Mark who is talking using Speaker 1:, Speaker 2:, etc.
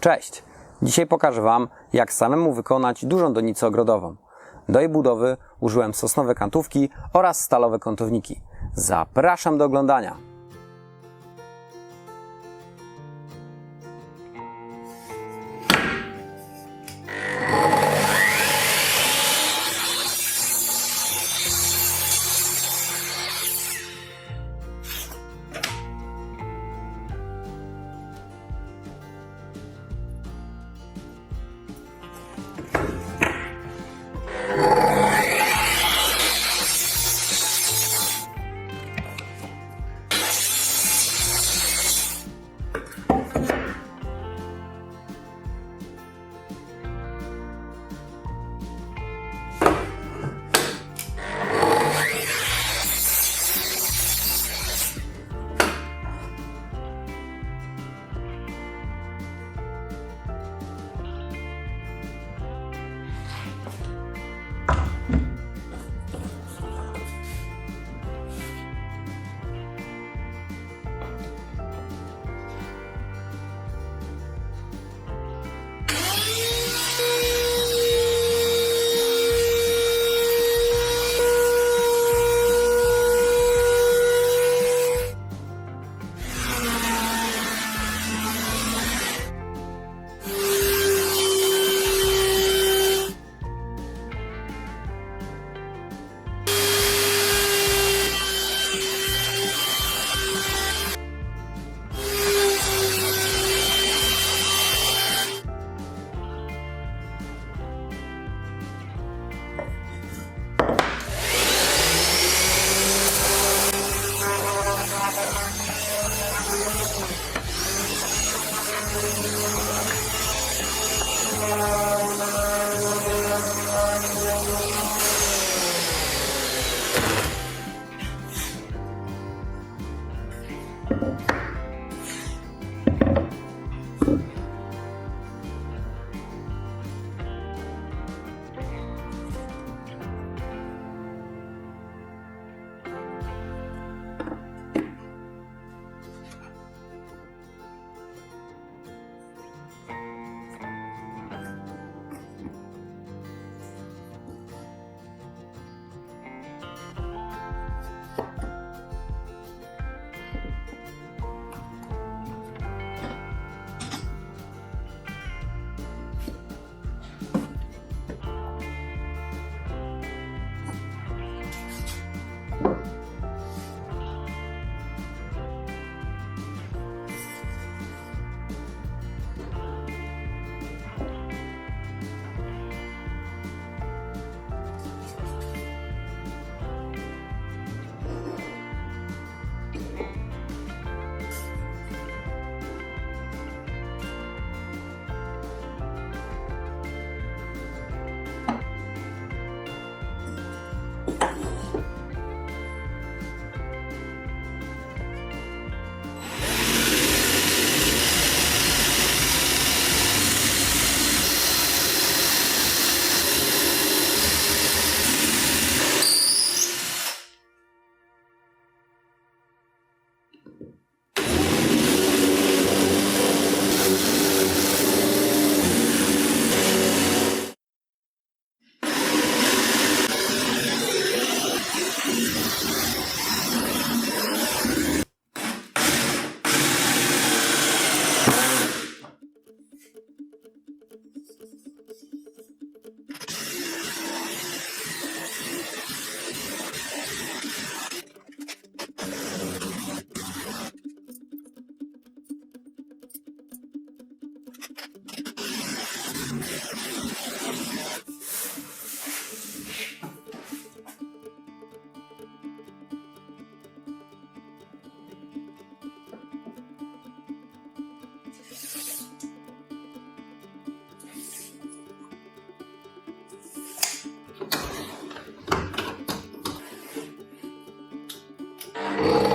Speaker 1: Cześć! Dzisiaj pokażę Wam, jak samemu wykonać dużą donicę ogrodową. Do jej budowy użyłem sosnowe kantówki oraz stalowe kątowniki. Zapraszam do oglądania! Thank you. Ugh.